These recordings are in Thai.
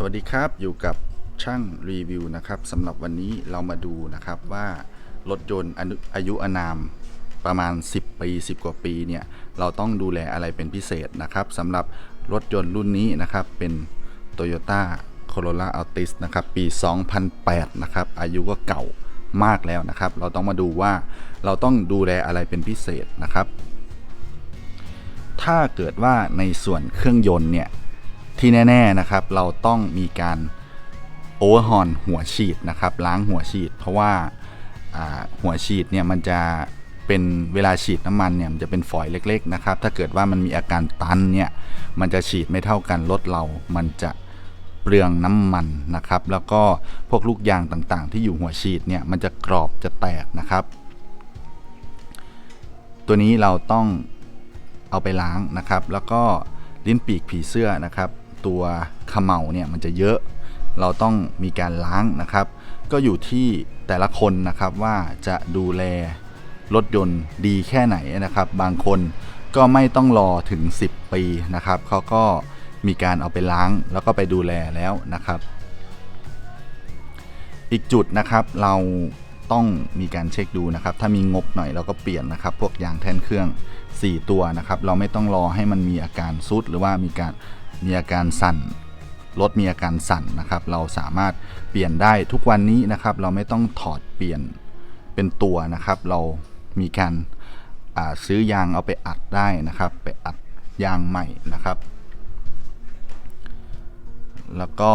สวัสดีครับอยู่กับช่างรีวิวนะครับสำหรับวันนี้เรามาดูนะครับว่ารถยนต์อายุอายุอานามประมาณ 10 ปี 10 กว่าปีเนี่ยเราต้องดูแลอะไรเป็นพิเศษนะครับสำหรับรถยนต์รุ่นนี้นะครับเป็น Toyota Corolla Altis นะครับปี 2008 นะครับอายุก็เก่ามากแล้วนะครับ เราต้องมาดูว่าเราต้องดูแลอะไรเป็นพิเศษนะครับ ถ้าเกิดว่าในส่วนเครื่องยนต์เนี่ย ที่แน่ๆนะครับ เราต้องมีการโอเวอร์ฮอนหัวฉีดนะครับ ล้างหัวฉีด เพราะว่าหัวฉีดเนี่ยมันจะเป็นเวลาฉีดน้ำมันเนี่ยมันจะเป็นฝอยเล็ก ๆ นะครับ ถ้าเกิดว่ามันมีอาการตันเนี่ยมันจะฉีดไม่เท่ากันรถเรา มันจะเปลืองน้ำมันนะครับ แล้วก็พวกลูกยางต่างๆ ที่อยู่หัวฉีดเนี่ยมันจะกรอบจะแตกนะครับ ตัวนี้เราต้องเอาไปล้างนะครับ แล้วก็ลิ้นปีกผีเสื้อนะครับ ตัวขมเหลาเนี่ยมันจะเยอะ เราต้องมีการล้างนะครับ ก็อยู่ที่แต่ละคนนะครับว่าจะดูแลรถยนต์ดีแค่ไหนนะครับ บางคนก็ไม่ต้องรอถึง 10 ปีนะครับเขาก็มีการเอาไปล้างแล้วก็ไปดูแลแล้วนะครับ อีกจุดนะครับเราต้องมีการเช็คดูนะครับ ถ้ามีงบหน่อยเราก็เปลี่ยนนะครับ พวกยางแทนเครื่อง 4 ตัวนะครับ เราไม่ต้องรอให้มันมีอาการซุดหรือว่ามีการ มีอาการสั่นรถมีอาการสั่นนะครับ เราสามารถเปลี่ยนได้ทุกวันนี้นะครับ เราไม่ต้องถอดเปลี่ยนเป็นตัวนะครับ เรามีการซื้อยางเอาไปอัดได้นะครับ ไปอัดยางใหม่นะครับ แล้วก็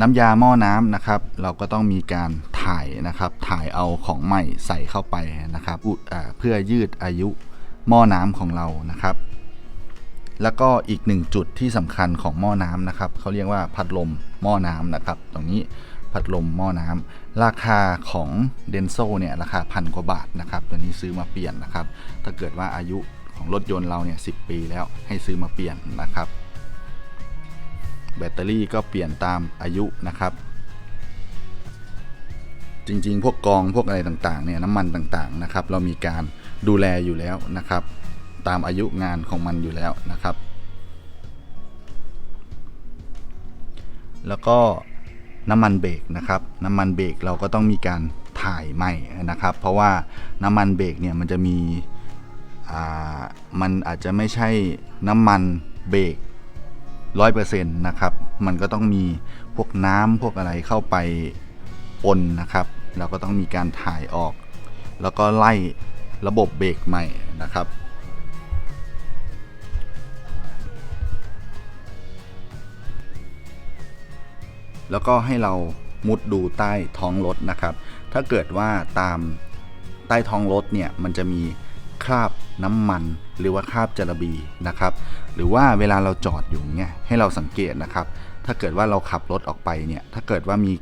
น้ำยาหม้อน้ำนะครับ เราก็ต้องมีการถ่ายนะครับ ถ่ายเอาของใหม่ใส่เข้าไปนะครับเพื่อยืดอายุหม้อน้ำของเรานะครับ แล้วก็อีกหนึ่งจุดที่สำคัญของหม้อน้ำนะครับเขาเรียกว่าพัดลมหม้อน้ำนะครับ ตรงนี้พัดลมหม้อน้ำราคาของเดนโซเนี่ยราคาพันกว่าบาทนะครับตัวนี้ซื้อมาเปลี่ยนนะครับ ถ้าเกิดว่าอายุของรถยนต์เราเนี่ยสิปีแล้วให้ซื้อมาเปลี่ยนนะครับ แบตเตอรี่ก็เปลี่ยนตามอายุนะครับ จริงๆ พวกกองพวกอะไรต่างๆเนี่ยน้ำมันต่างๆนะครับ เรามีการดูแลอยู่แล้วนะครับ ตามอายุงานของมันอยู่แล้วนะครับ แล้วก็น้ำมันเบรกนะครับ น้ำมันเบรกเราก็ต้องมีการถ่ายใหม่นะครับ เพราะว่าน้ำมันเบรกเนี่ยมันจะมีมันอาจจะไม่ใช่น้ำมันเบรกร้อยเปอร์เซ็นต์นะครับ มันก็ต้องมีพวกน้ำพวกอะไรเข้าไปปนนะครับ เราก็ต้องมีการถ่ายออก แล้วก็ไล่ระบบเบรกใหม่นะครับ แล้วก็ให้เรามุดดูใต้ท้องรถนะครับ ถ้าเกิดว่าตามใต้ท้องรถเนี่ยมันจะมีคราบน้ำมัน หรือว่าคราบจระบีนะครับ หรือว่าเวลาเราจอดอยู่เนี่ยให้เราสังเกตนะครับ ถ้าเกิดว่าเราขับรถออกไปเนี่ยถ้าเกิดว่ามี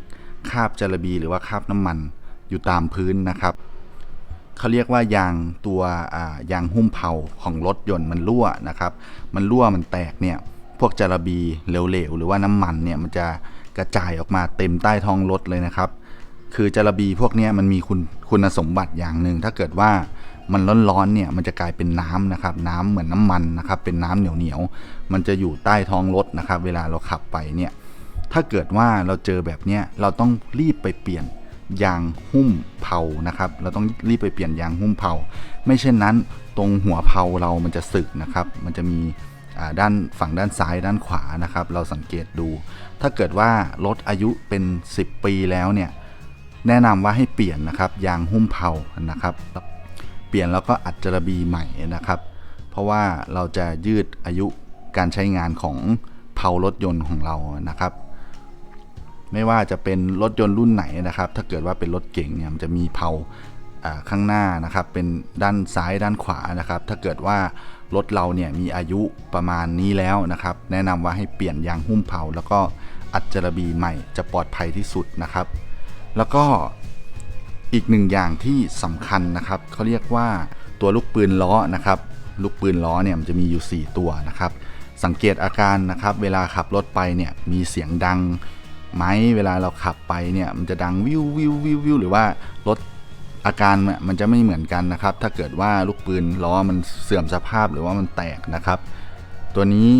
คราบจระบี หรือว่าคราบน้ำมันอยู่ตามพื้นนะครับเขาเรียกว่ายางตัวยางหุ้มเผาของรถยนต์มันรั่วนะครับ มันรั่วมันแตกเนี่ยพวกจระบีเหลวๆหรือว่าน้ำมันเนี่ยมันจะ กระจายออกมาเต็มใต้ท้องรถเลยนะครับ คือจระบีพวกนี้มันมีคุณคุณสมบัติอย่างหนึ่งถ้าเกิดว่ามันร้อนๆเนี่ยมันจะกลายเป็นน้ำนะครับ น้ำเหมือนน้ำมันนะครับ เป็นน้ำเหนียวๆมันจะอยู่ใต้ท้องรถนะครับ เวลาเราขับไปเนี่ยถ้าเกิดว่าเราเจอแบบเนี้ยเราต้องรีบไปเปลี่ยนยางหุ้มเผานะครับ เราต้องรีบไปเปลี่ยนยางหุ้มเผา ไม่เช่นนั้นตรงหัวเผาเรามันจะสึกนะครับ มันจะมี ด้านฝั่งด้านซ้ายด้านขวานะครับ เราสังเกตดู ถ้าเกิดว่ารถอายุเป็น 10 ปีแล้วเนี่ยแนะนำว่าให้เปลี่ยนนะครับยางหุ้มเผานะครับ เปลี่ยนแล้วก็อัดจระบีใหม่นะครับ เพราะว่าเราจะยืดอายุการใช้งานของเผารถยนต์ของเรานะครับ ไม่ว่าจะเป็นรถยนต์รุ่นไหนนะครับ ถ้าเกิดว่าเป็นรถเก่งเนี่ยมันจะมีเผาอ่าข้างหน้านะครับ เป็นด้านซ้ายด้านขวานะครับ ถ้าเกิดว่า รถเราเนี่ยมีอายุประมาณนี้แล้วนะครับ แนะนำว่าให้เปลี่ยนยางหุ้มเผา แล้วก็อัดจระบีใหม่จะปลอดภัยที่สุดนะครับ แล้วก็อีกหนึ่งอย่างที่สำคัญนะครับเขาเรียกว่าตัวลูกปืนล้อนะครับลูกปืนล้อเนี่ยมันจะมีอยู่ 4 ตัวนะครับ สังเกตอาการนะครับ เวลาขับรถไปเนี่ยมีเสียงดังไหมเวลาเราขับไปเนี่ยมันจะดังวิววิววิววิวหรือว่ารถ อาการมันจะไม่เหมือนกันนะครับ ถ้าเกิดว่าลูกปืนล้อมันเสื่อมสภาพหรือว่ามันแตกนะครับ ตัวนี้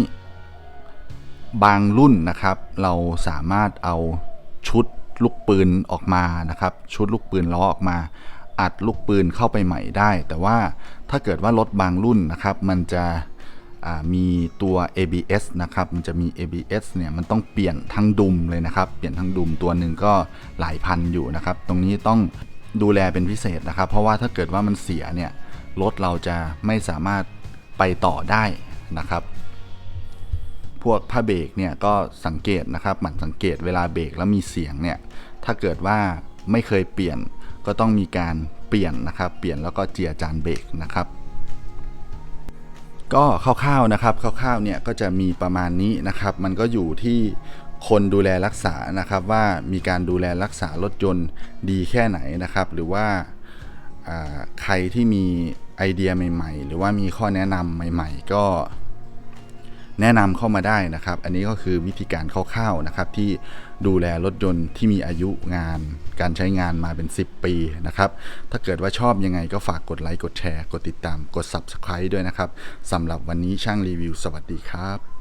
บางรุ่นนะครับ เราสามารถเอาชุดลูกปืนออกมานะครับ ชุดลูกปืนล้อออกมา อัดลูกปืนเข้าไปใหม่ได้ แต่ว่าถ้าเกิดว่ารถบางรุ่นนะครับ มันจะมีตัว ABS นะครับ มันจะมี ABS เนี่ย มันต้องเปลี่ยนทั้งดุมเลยนะครับ เปลี่ยนทั้งดุมตัวหนึ่งก็หลายพันอยู่นะครับ ตรงนี้ต้อง ดูแลเป็นพิเศษนะครับ เพราะว่าถ้าเกิดว่ามันเสียเนี่ยรถเราจะไม่สามารถไปต่อได้นะครับ พวกผ้าเบรกเนี่ยก็สังเกตนะครับหมั่นสังเกตเวลาเบรกแล้วมีเสียงเนี่ยถ้าเกิดว่าไม่เคยเปลี่ยนก็ต้องมีการเปลี่ยนนะครับ เปลี่ยนแล้วก็เจียจานเบรกนะครับ ก็คร่าวๆนะครับคร่าวๆเนี่ยก็จะมีประมาณนี้นะครับ มันก็อยู่ที่ คนดูแลรักษานะครับว่ามีการดูแลรักษารถยนต์ดีแค่ไหนนะครับ หรือว่าใครที่มีไอเดียใหม่ ๆ หรือว่ามีข้อแนะนำใหม่ ๆ ก็แนะนำเข้ามาได้นะครับ อันนี้ก็คือวิธีการคร่าวๆนะครับ ที่ดูแลรถยนต์ที่มีอายุงาน การใช้งานมาเป็น 10 ปีนะครับ ถ้าเกิดว่าชอบยังไงก็ฝากกดไลค์กดแชร์ กดติดตามกด Subscribe ด้วยนะครับสำหรับวันนี้ช่างรีวิว สวัสดีครับ